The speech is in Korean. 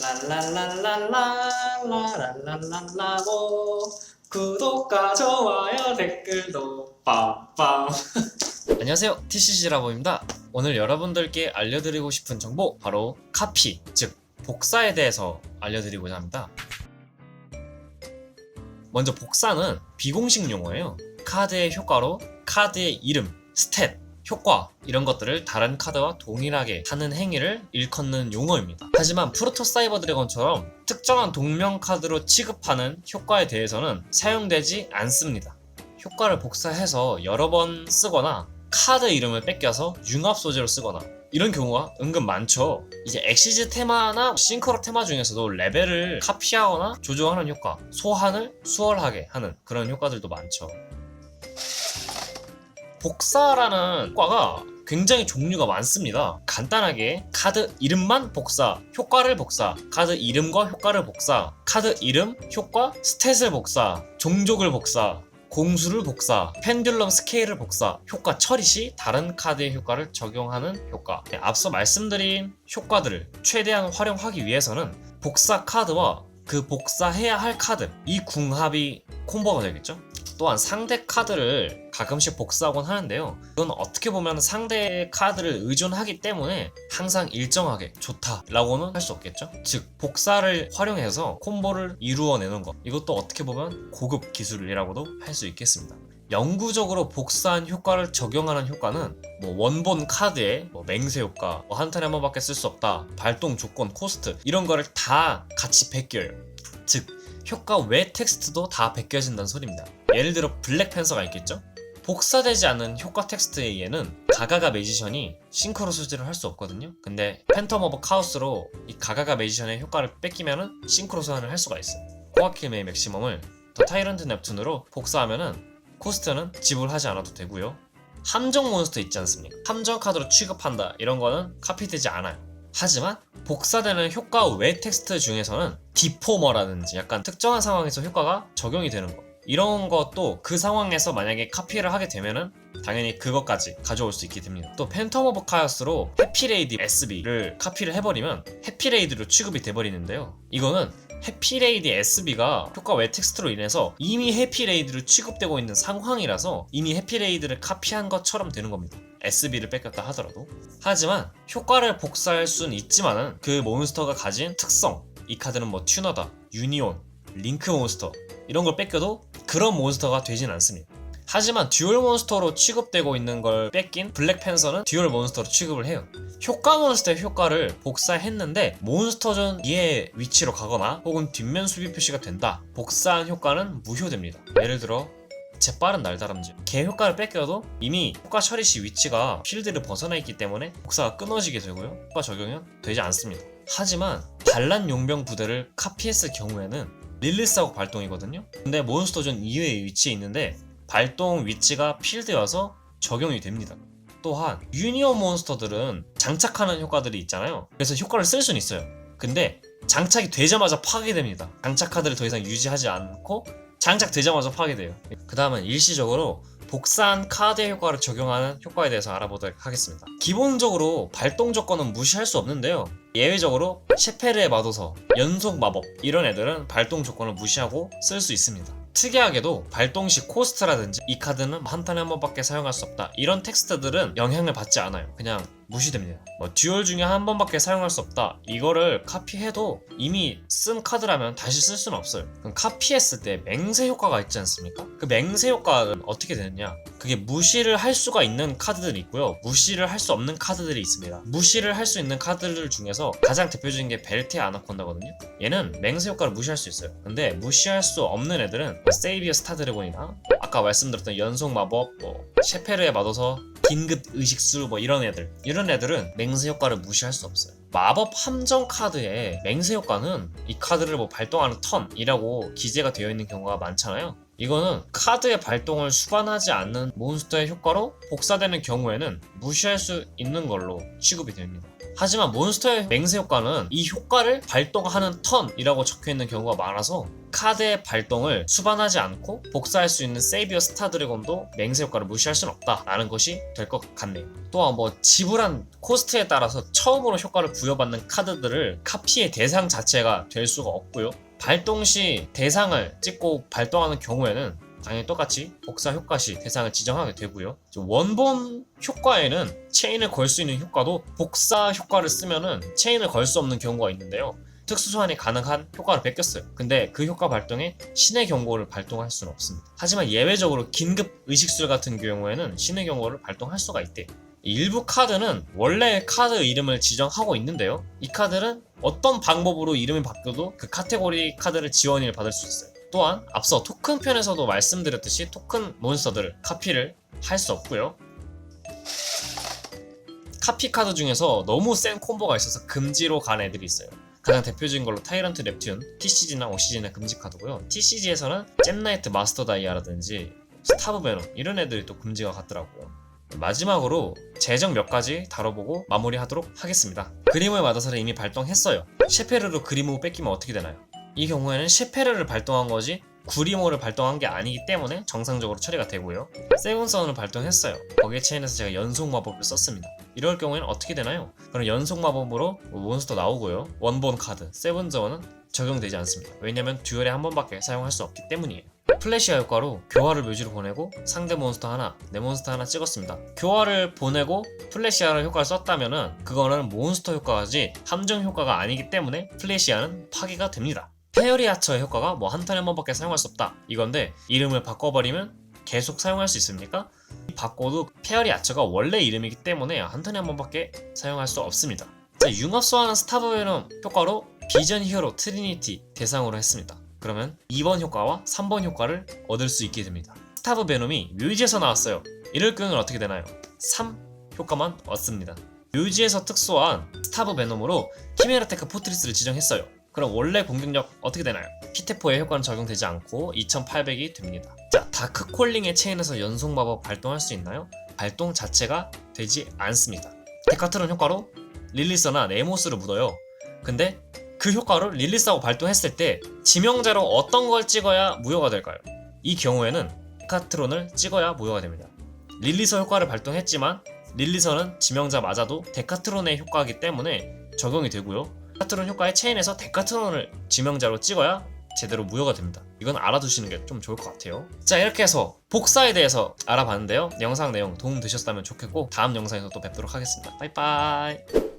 랄랄랄랄랄라랄랄라고 구독과 좋아요 댓글도 빰빰 안녕하세요 TCG 라보입니다 오늘 여러분들께 알려드리고 싶은 정보 바로 카피 즉 복사에 대해서 알려드리고자 합니다 먼저 복사는 비공식 용어예요 카드의 효과로 카드의 이름, 스탯 효과 이런 것들을 다른 카드와 동일하게 하는 행위를 일컫는 용어입니다. 하지만 프로토 사이버 드래곤처럼 특정한 동명 카드로 취급하는 효과에 대해서는 사용되지 않습니다. 효과를 복사해서 여러 번 쓰거나 카드 이름을 뺏겨서 융합 소재로 쓰거나 이런 경우가 은근 많죠. 이제 엑시즈 테마나 싱크로 테마 중에서도 레벨을 카피하거나 조정하는 효과, 소환을 수월하게 하는 그런 효과들도 많죠. 복사라는 효과가 굉장히 종류가 많습니다. 간단하게 카드 이름만 복사, 효과를 복사, 카드 이름과 효과를 복사, 카드 이름, 효과, 스탯을 복사, 종족을 복사, 공수를 복사, 펜듈럼 스케일을 복사, 효과 처리 시 다른 카드의 효과를 적용하는 효과. 네, 앞서 말씀드린 효과들을 최대한 활용하기 위해서는 복사 카드와 그 복사해야 할 카드 이 궁합이 콤보가 되겠죠? 또한 상대 카드를 가끔씩 복사하곤 하는데요. 이건 어떻게 보면 상대 카드를 의존하기 때문에 항상 일정하게 좋다라고는 할 수 없겠죠. 즉 복사를 활용해서 콤보를 이루어내는 것 이것도 어떻게 보면 고급 기술이라고도 할 수 있겠습니다. 영구적으로 복사한 효과를 적용하는 효과는 뭐 원본 카드에 뭐 맹세 효과, 뭐한 턴에 한 번밖에 쓸 수 없다, 발동 조건, 코스트 이런 거를 다 같이 베껴요. 즉 효과 외 텍스트도 다 베껴진다는 소리입니다. 예를 들어 블랙팬서가 있겠죠? 복사되지 않은 효과 텍스트에는 가가가 매지션이 싱크로 소지를 할 수 없거든요. 근데 팬텀 오브 카오스로 이 가가가 매지션의 효과를 뺏기면은 싱크로 소환을 할 수가 있어요. 코아킬메이 맥시멈을 더 타이런트 넵툰으로 복사하면은 코스트는 지불하지 않아도 되고요. 함정 몬스터 있지 않습니까? 함정 카드로 취급한다 이런 거는 카피되지 않아요. 하지만 복사되는 효과 외 텍스트 중에서는 디포머라든지 약간 특정한 상황에서 효과가 적용이 되는 거 이런 것도 그 상황에서 만약에 카피를 하게 되면은 당연히 그것까지 가져올 수 있게 됩니다. 또 팬텀 오브 카이오스로 해피레이드 SB를 카피를 해버리면 해피레이드로 취급이 돼버리는데요. 이거는 해피레이드 SB가 효과 외 텍스트로 인해서 이미 해피레이드로 취급되고 있는 상황이라서 이미 해피레이드를 카피한 것처럼 되는 겁니다. SB를 뺏겼다 하더라도. 하지만 효과를 복사할 수는 있지만은 그 몬스터가 가진 특성, 이 카드는 뭐 튜너다, 유니온, 링크 몬스터 이런 걸 뺏겨도 그런 몬스터가 되진 않습니다. 하지만 듀얼 몬스터로 취급되고 있는 걸 뺏긴 블랙팬서는 듀얼 몬스터로 취급을 해요. 효과 몬스터의 효과를 복사했는데 몬스터전 이의 위치로 가거나 혹은 뒷면 수비 표시가 된다. 복사한 효과는 무효됩니다. 예를 들어 재빠른 날다람쥐 개 효과를 뺏겨도 이미 효과 처리 시 위치가 필드를 벗어나 있기 때문에 복사가 끊어지게 되고요 효과 적용은 되지 않습니다 하지만 반란 용병 부대를 카피했을 경우에는 릴리스하고 발동이거든요 근데 몬스터존 이외에 위치에 있는데 발동 위치가 필드여서 적용이 됩니다 또한 유니온 몬스터들은 장착하는 효과들이 있잖아요 그래서 효과를 쓸 수는 있어요 근데 장착이 되자마자 파괴됩니다 장착 카드를 더 이상 유지하지 않고 장착되자마자 파괴돼요. 그 다음은 일시적으로 복사한 카드의 효과를 적용하는 효과에 대해서 알아보도록 하겠습니다. 기본적으로 발동 조건은 무시할 수 없는데요. 예외적으로 셰페르의 마도서, 연속 마법 이런 애들은 발동 조건을 무시하고 쓸 수 있습니다. 특이하게도 발동 시 코스트라든지 이 카드는 한 턴에 한 번밖에 사용할 수 없다 이런 텍스트들은 영향을 받지 않아요. 그냥 무시됩니다. 뭐 듀얼 중에 한 번밖에 사용할 수 없다. 이거를 카피해도 이미 쓴 카드라면 다시 쓸 수는 없어요. 그럼 카피했을 때 맹세 효과가 있지 않습니까? 그 맹세 효과는 어떻게 되느냐? 그게 무시를 할 수가 있는 카드들이 있고요. 무시를 할 수 없는 카드들이 있습니다. 무시를 할 수 있는 카드들 중에서 가장 대표적인 게 벨트의 아나콘다거든요. 얘는 맹세 효과를 무시할 수 있어요. 근데 무시할 수 없는 애들은 세이비어 스타 드래곤이나 아까 말씀드렸던 연속 마법, 뭐 셰페르의 마도서, 긴급 의식수 뭐 이런 애들 이런 애들은 맹세 효과를 무시할 수 없어요. 마법 함정 카드의 맹세 효과는 이 카드를 뭐 발동하는 턴이라고 기재가 되어 있는 경우가 많잖아요. 이거는 카드의 발동을 수반하지 않는 몬스터의 효과로 복사되는 경우에는 무시할 수 있는 걸로 취급이 됩니다. 하지만 몬스터의 맹세 효과는 이 효과를 발동하는 턴이라고 적혀 있는 경우가 많아서 카드의 발동을 수반하지 않고 복사할 수 있는 세이비어 스타 드래곤도 맹세 효과를 무시할 수는 없다라는 것이 될 것 같네요. 또한 뭐 지불한 코스트에 따라서 처음으로 효과를 부여받는 카드들을 카피의 대상 자체가 될 수가 없고요. 발동 시 대상을 찍고 발동하는 경우에는 당연히 똑같이 복사 효과 시 대상을 지정하게 되고요. 원본 효과에는 체인을 걸 수 있는 효과도 복사 효과를 쓰면은 체인을 걸 수 없는 경우가 있는데요. 특수 소환이 가능한 효과를 뺏겼어요. 근데 그 효과 발동에 신의 경고를 발동할 수는 없습니다. 하지만 예외적으로 긴급 의식술 같은 경우에는 신의 경고를 발동할 수가 있대요. 일부 카드는 원래 카드 이름을 지정하고 있는데요. 이 카드는 어떤 방법으로 이름이 바뀌어도 그 카테고리 카드를 지원을 받을 수 있어요. 또한 앞서 토큰 편에서도 말씀드렸듯이 토큰 몬스터들을 카피를 할 수 없고요. 카피 카드 중에서 너무 센 콤보가 있어서 금지로 간 애들이 있어요. 가장 대표적인 걸로 타이런트 넵튠, TCG나 OCG나 금지 카드고요. TCG에서는 잼나이트 마스터 다이아라든지 스타브 베놈 이런 애들이 또 금지가 갔더라고요. 마지막으로 재정 몇 가지 다뤄보고 마무리하도록 하겠습니다. 그림을 맞아서는 이미 발동했어요. 셰페르로 그리무 뺏기면 어떻게 되나요? 이 경우에는 셰페르를 발동한 거지 구리모를 발동한 게 아니기 때문에 정상적으로 처리가 되고요. 세븐선을 발동했어요. 거기에 체인해서 제가 연속 마법을 썼습니다. 이럴 경우에는 어떻게 되나요? 그럼 연속 마법으로 몬스터 나오고요. 원본 카드 세븐저는 적용되지 않습니다. 왜냐면 듀얼에 한 번밖에 사용할 수 없기 때문이에요. 플래시아 효과로 교화를 묘지로 보내고 상대 몬스터 하나, 내 몬스터 하나 찍었습니다. 교화를 보내고 플래시아를 효과를 썼다면은 그거는 몬스터 효과지 함정 효과가 아니기 때문에 플래시아는 파괴가 됩니다. 페어리 아처 의 효과가 뭐한 턴에 한 번밖에 사용할 수 없다. 이건데 이름을 바꿔버리면 계속 사용할 수 있습니까? 바꿔도 페어리 아처가 원래 이름이기 때문에 한 턴에 한 번밖에 사용할 수 없습니다. 자, 융합 소환한 스타브 베놈 효과로 비전 히어로 트리니티 대상으로 했습니다. 그러면 2번 효과와 3번 효과를 얻을 수 있게 됩니다. 스타브 베놈이 묘지에서 나왔어요. 이럴 경우는 어떻게 되나요? 3 효과만 얻습니다. 묘지에서 특수한 스타브 베놈으로 키메라테크 포트리스를 지정했어요. 그럼 원래 공격력 어떻게 되나요? 피테포의 효과는 적용되지 않고 2800이 됩니다. 자, 다크콜링의 체인에서 연속 마법 발동할 수 있나요? 발동 자체가 되지 않습니다. 데카트론 효과로 릴리스나 네모스를 묻어요. 근데 그 효과를 릴리스하고 발동했을 때 지명자로 어떤 걸 찍어야 무효가 될까요? 이 경우에는 데카트론을 찍어야 무효가 됩니다. 릴리서 효과를 발동했지만 릴리서는 지명자 맞아도 데카트론의 효과이기 때문에 적용이 되고요. 데카트론 효과의 체인에서 데카트론을 지명자로 찍어야 제대로 무효가 됩니다. 이건 알아두시는 게 좀 좋을 것 같아요. 자 이렇게 해서 복사에 대해서 알아봤는데요. 영상 내용 도움 되셨다면 좋겠고 다음 영상에서 또 뵙도록 하겠습니다. 빠이빠이